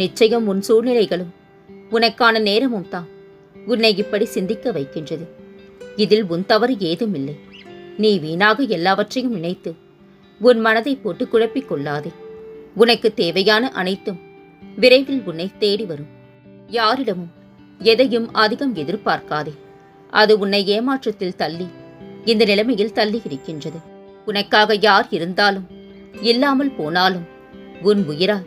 நிச்சயம் உன் சூழ்நிலைகளும் உனக்கான நேரமும் தான் உன்னை இப்படி சிந்திக்க வைக்கின்றது. இதில் உன் தவறு ஏதும் இல்லை நீ வீணாக எல்லாவற்றையும் நினைத்து உன் மனதை போட்டு குழப்பிக் கொள்ளாதே. உனக்கு தேவையான அனைத்தும் விரைவில் உன்னை தேடி வரும். யாரிடமும் எதையும் அதிகம் எதிர்பார்க்காதே. அது உன்னை ஏமாற்றத்தில் தள்ளி இந்த நிலைமையில் தள்ளி இருக்கின்றது. உனக்காக யார் இருந்தாலும் இல்லாமல் போனாலும் உன் உயிரால்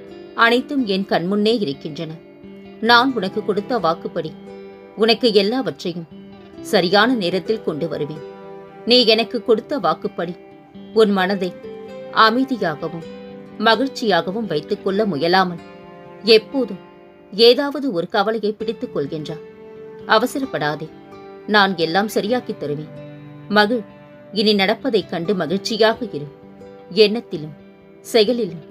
அனைத்தும் என் கண்முன்னே இருக்கின்றன. நான் உனக்கு கொடுத்த வாக்குப்படி உனக்கு எல்லாவற்றையும் சரியான நேரத்தில் கொண்டு வருவேன். நீ எனக்கு கொடுத்த வாக்குப்படி உன் மனதை அமைதியாகவும் மகிழ்ச்சியாகவும் வைத்துக் கொள்ள முயலாமல் எப்போதும் ஏதாவது ஒரு கவலையை பிடித்துக் கொள்கின்றார் அவசரப்படாதே நான் எல்லாம் சரியாக்கித் தருவேன். மகிழ் இனி நடப்பதைக் கண்டு மகிழ்ச்சியாக இரு. எண்ணத்திலும் செயலிலும்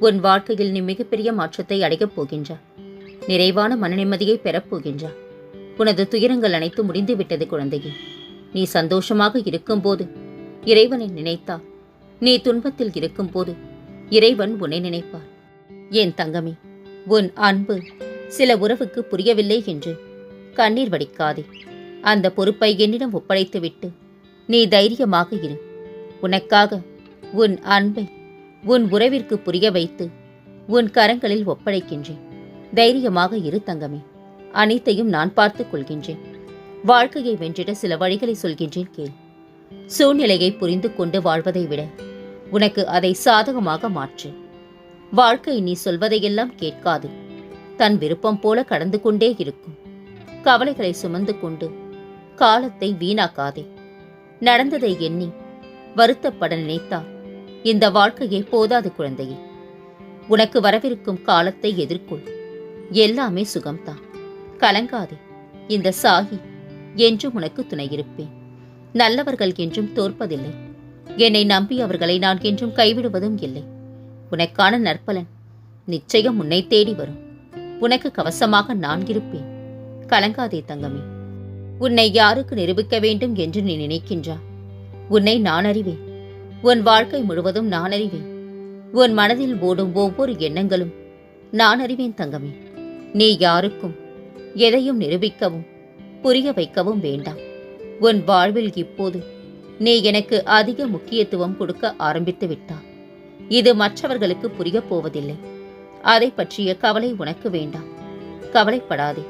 உன் வாழ்க்கையில் நீ மிகப்பெரிய மாற்றத்தை அடையப் போகின்றாய் நிறைவான மனநிம்மதியை பெறப்போகின்றாய் உனது துயரங்கள் அனைத்து முடிந்துவிட்டது குழந்தையே. நீ சந்தோஷமாக இருக்கும்போது இறைவனை நினைத்தால் நீ துன்பத்தில் இருக்கும்போது இறைவன் உன்னை நினைப்பார். என் தங்கமே உன் அன்பு சில உறவுக்கு புரியவில்லை என்று கண்ணீர் வடிக்காதே. அந்த பொறுப்பை என்னிடம் ஒப்படைத்துவிட்டு நீ தைரியமாக இரு. உனக்காக உன் அன்பை உன் உறவிற்கு புரிய வைத்து உன் கரங்களில் ஒப்படைக்கின்றேன். தைரியமாக இரு தங்கமே. அனைத்தையும் நான் பார்த்துக் கொள்கின்றேன். வாழ்க்கையை வென்றிட சில வழிகளை சொல்கின்றேன் கேள். சூழ்நிலையை புரிந்து கொண்டு வாழ்வதை விட உனக்கு அதை சாதகமாக மாற்று. வாழ்க்கை நீ சொல்வதையெல்லாம் கேட்காது. தன் விருப்பம் போல கடந்து கொண்டே இருக்கும். கவலைகளை சுமந்து கொண்டு காலத்தை வீணாக்காதே. நடந்ததை எண்ணி வருத்தப்பட நினைத்தார் இந்த வாழ்க்கையே போதாது குழந்தையே. உனக்கு வரவிருக்கும் காலத்தை எதிர்கொள். எல்லாமே சுகம்தான். கலங்காதே. இந்த சாகி என்றும் உனக்கு துணையிருப்பேன் நல்லவர்கள் என்றும் தோற்பதில்லை. என்னை நம்பி அவர்களை நான் என்றும் கைவிடுவதும் இல்லை. உனக்கான நற்பலன் நிச்சயம் உன்னை தேடி வரும். உனக்கு கவசமாக நான் இருப்பேன். கலங்காதே தங்கமே. உன்னை யாருக்கு நிரூபிக்க வேண்டும் என்று நீ நினைக்கின்றா? உன்னை நான் அறிவேன். உன் வாழ்க்கை முழுவதும் நான் அறிவேன். உன் மனதில் ஓடும் ஒவ்வொரு எண்ணங்களும் நான் அறிவேன் தங்கமே. நீ யாருக்கும் எதையும் நிரூபிக்கவும் புரிய வைக்கவும் வேண்டாம். உன் வாழ்வில் இப்போது நீ எனக்கு அதிக முக்கியத்துவம் கொடுக்க ஆரம்பித்து விட்டாய். இது மற்றவர்களுக்கு புரியப் போவதில்லை. அதை பற்றிய கவலை உனக்கு வேண்டாம். கவலைப்படாதே.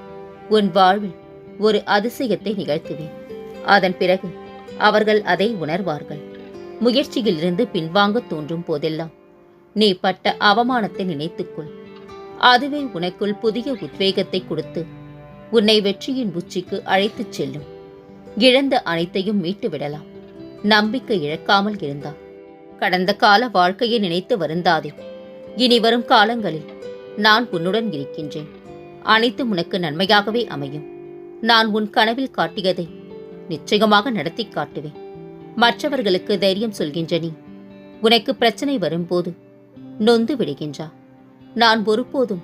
உன் வாழ்வில் ஒரு அதிசயத்தை நிகழ்த்துவேன். அதன் பிறகு அவர்கள் அதை உணர்வார்கள். முயற்சியிலிருந்து பின்வாங்க தோன்றும் போதெல்லாம் நீ பட்ட அவமானத்தை நினைத்துக்கொள். அதுவே உனக்குள் புதிய உத்வேகத்தை கொடுத்து உன்னை வெற்றியின் உச்சிக்கு அழைத்துச் செல்லும். இழந்த அனைத்தையும் மீட்டு விடலாம் நம்பிக்கை இழக்காமல் இருந்தார் கடந்த கால வாழ்க்கையை நினைத்து வருந்தாதே. இனி வரும் காலங்களில் நான் உன்னுடன் இருக்கின்றேன். அனைத்தும் உனக்கு நன்மையாகவே அமையும். நான் உன் கனவில் காட்டியதை நிச்சயமாக நடத்தி காட்டுவேன். மற்றவர்களுக்கு தைரியம் சொல்கின்ற நீ. உனக்கு பிரச்சனை வரும்போது நொந்து விடுகின்றா. நான் ஒருபோதும்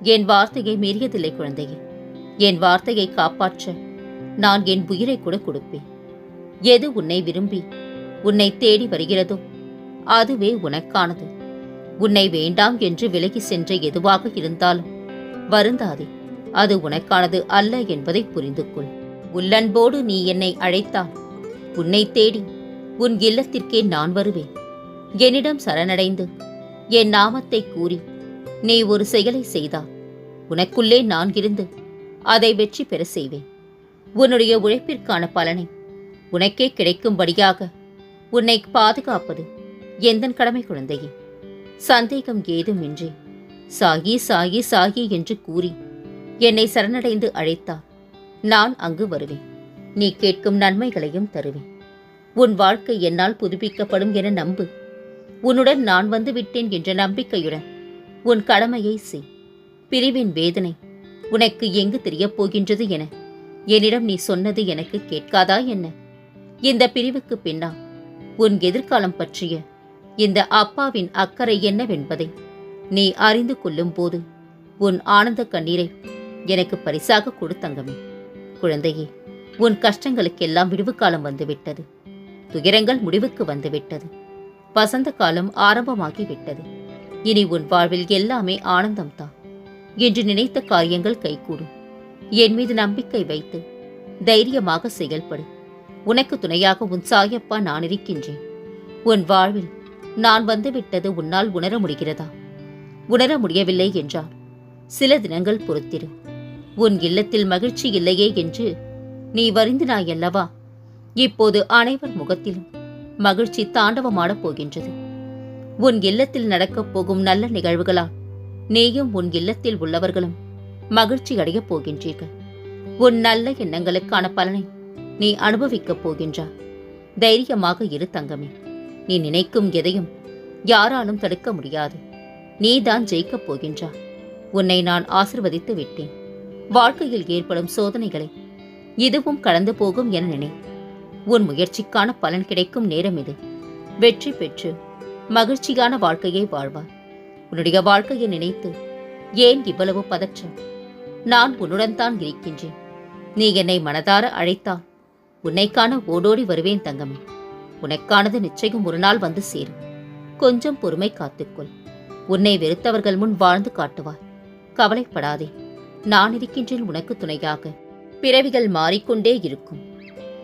என் வார்த்தையை மீறியதில்லை குழந்தையே. என் வார்த்தையை காப்பாற்ற நான் என் உயிரை கூட கொடுப்பேன். எது உன்னை விரும்பி உன்னை தேடி வருகிறதோ அதுவே உனக்கானது. உன்னை வேண்டாம் என்று விலகி சென்ற எதுவாக இருந்தாலும் வருந்தாதே அது உனக்கானது அல்ல என்பதை புரிந்து கொள் உள்ளன்போடு நீ என்னை அழைத்தால் உன்னை தேடி உன் இல்லத்திற்கே நான் வருவேன். என்னிடம் சரணடைந்து என் நாமத்தை கூறி நீ ஒரு செயலை செய்தா உனக்குள்ளே நான் இருந்து அதை வெற்றி பெற செய்வேன். உன்னுடைய உழைப்பிற்கான பலனை உனக்கே கிடைக்கும்படியாக உன்னை பாதுகாப்பது எந்தன் கடமை குழந்தையே? சந்தேகம் ஏதுமின்றி சாகி சாகி சாகி என்று கூறி என்னை சரணடைந்து அழைத்தார் நான் அங்கு வருவேன். நீ கேட்கும் நன்மைகளையும் தருவேன். உன் வாழ்க்கை என்னால் புதுப்பிக்கப்படும் என நம்பு. உன்னுடன் நான் வந்து விட்டேன் என்ற நம்பிக்கையுடன் உன் கடமையை செய். பிரிவின் வேதனை உனக்கு எங்கு தெரியப் போகின்றது என என்னிடம் நீ சொன்னது எனக்கு கேட்காதா என்ன? இந்த பிரிவுக்கு பின்னால் உன் எதிர்காலம் பற்றிய இந்த அப்பாவின் அக்கறை என்னவென்பதை நீ அறிந்து கொள்ளும் போது உன் ஆனந்த கண்ணீரை எனக்கு பரிசாக கொடுத்தங்கமே. குழந்தையே உன் கஷ்டங்களுக்கெல்லாம் விடுவு காலம் வந்துவிட்டது. துயரங்கள் முடிவுக்கு வந்துவிட்டது. வசந்த காலம் ஆரம்பமாகி விட்டது இனி உன் வாழ்வில் எல்லாமே ஆனந்தம்தான் என்று நினைத்த காரியங்கள் கைகூடும் என் மீது நம்பிக்கை வைத்து தைரியமாக செயல்படு. உனக்கு துணையாக உன் சாயப்பா நான் இருக்கின்றேன் உன் வாழ்வில் நான் வந்துவிட்டது உன்னால் உணர முடிகிறதா? உணர முடியவில்லை என்றால் சில தினங்கள் பொறுத்திரு. உன் இல்லத்தில் மகிழ்ச்சி இல்லையே என்று நீ வருந்தினாயல்லவா? இப்போது அனைவர் முகத்திலும் மகிழ்ச்சி தாண்டவமாடப் போகின்றது. உன் இல்லத்தில் நடக்கப் போகும் நல்ல நிகழ்வுகளால் நீயும் உன் இல்லத்தில் உள்ளவர்களும் மகிழ்ச்சி அடையப் போகின்றீர்கள். உன் நல்ல எண்ணங்களுக்கான பலனை நீ அனுபவிக்கப் போகின்றாய். தைரியமாக இரு தங்கமே. நீ நினைக்கும் எதையும் யாராலும் தடுக்க முடியாது. நீதான் ஜெயிக்கப் போகின்றாய். உன்னை நான் ஆசிர்வதித்து விட்டேன். வாழ்க்கையில் ஏற்படும் சோதனைகளை இதுவும் கடந்து போகும் என நினை. உன் முயற்சிக்கான பலன் கிடைக்கும் நேரம் இது. வெற்றி பெற்று மகிழ்ச்சியான வாழ்க்கையை வாழ்வார் உன்னுடைய வாழ்க்கையை நினைத்து ஏன் இவ்வளவு பதற்றம்? நான் உன்னுடன் தான் இருக்கின்றேன். நீ என்னை மனதார அழைத்தால் உன்னைக்கான ஓடோடி வருவேன் தங்கமே. உனக்கானது நிச்சயம் ஒரு நாள் வந்து சேரும். கொஞ்சம் பொறுமை காத்துக்கொள். உன்னை வெறுத்தவர்கள் முன் வாழ்ந்து காட்டுவாய். கவலைப்படாதே. நான் இருக்கின்றேன் உனக்கு துணையாக. பிறவிகள் மாறிக்கொண்டே இருக்கும்.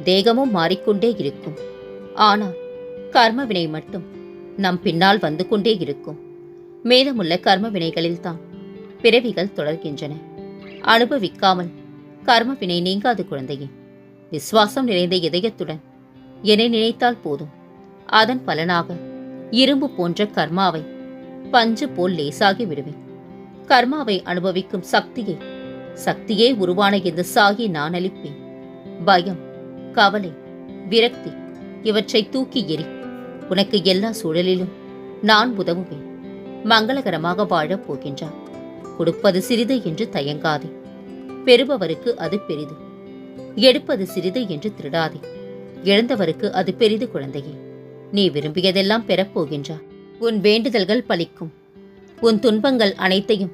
தேகமும் மாறிக்கொண்டே இருக்கும். ஆனால் கர்ம வினை மட்டும் நம் பின்னால் வந்து கொண்டே இருக்கும். மேலமுள்ள கர்ம வினைகளில்தான் பிறவிகள் தொடர்கின்றன. அனுபவிக்காமல் கர்ம வினை நீங்காது குழந்தையே. விசுவாசம் நிறைந்த இதயத்துடன் என்னை நினைத்தால் போதும். அதன் பலனாக இரும்பு போன்ற கர்மாவை பஞ்சு போல் லேசாகி விடுவேன். கர்மாவை அனுபவிக்கும் சக்தியை சக்தியே உருவான இந்த சாகி நான் அளிப்பேன். பயம் கவலை விரக்தி இவற்றை தூக்கி எறி உனக்கு எல்லா சூழலிலும் நான் உதவுவேன். மங்களகரமாக வாழப் போகின்றான். கொடுப்பது சிறிது என்று தயங்காதே. பெறுபவருக்கு அது பெரிது. எடுப்பது சிறிது என்று திருடாதே. இழந்தவருக்கு அது பெரிது குழந்தையே. நீ விரும்பியதெல்லாம் பெறப்போகின்றார் உன் வேண்டுதல்கள் பலிக்கும். உன் துன்பங்கள் அனைத்தையும்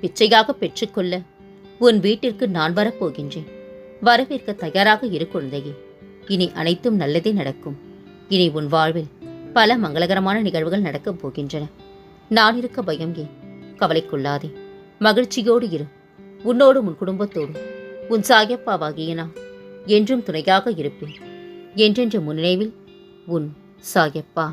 பிச்சையாக பெற்றுக்கொள்ள உன் வீட்டிற்கு நான் வரப்போகின்றேன். வரவேற்க தயாராக இரு குழந்தையே. இனி அனைத்தும் நல்லதே நடக்கும். இனி உன் வாழ்வில் பல மங்களகரமான நிகழ்வுகள் நடக்கப் போகின்றன. நான் இருக்க பயம் ஏன்? கவலைக்குள்ளாதே மகிழ்ச்சியோடு இரு. உன்னோடும் உன் குடும்பத்தோடும். உன் சாயப்பாவாகிய நான் என்றும் துணையாக இருப்பேன். என்றென்ற முன்னினைவில் உன் சாயப்பா.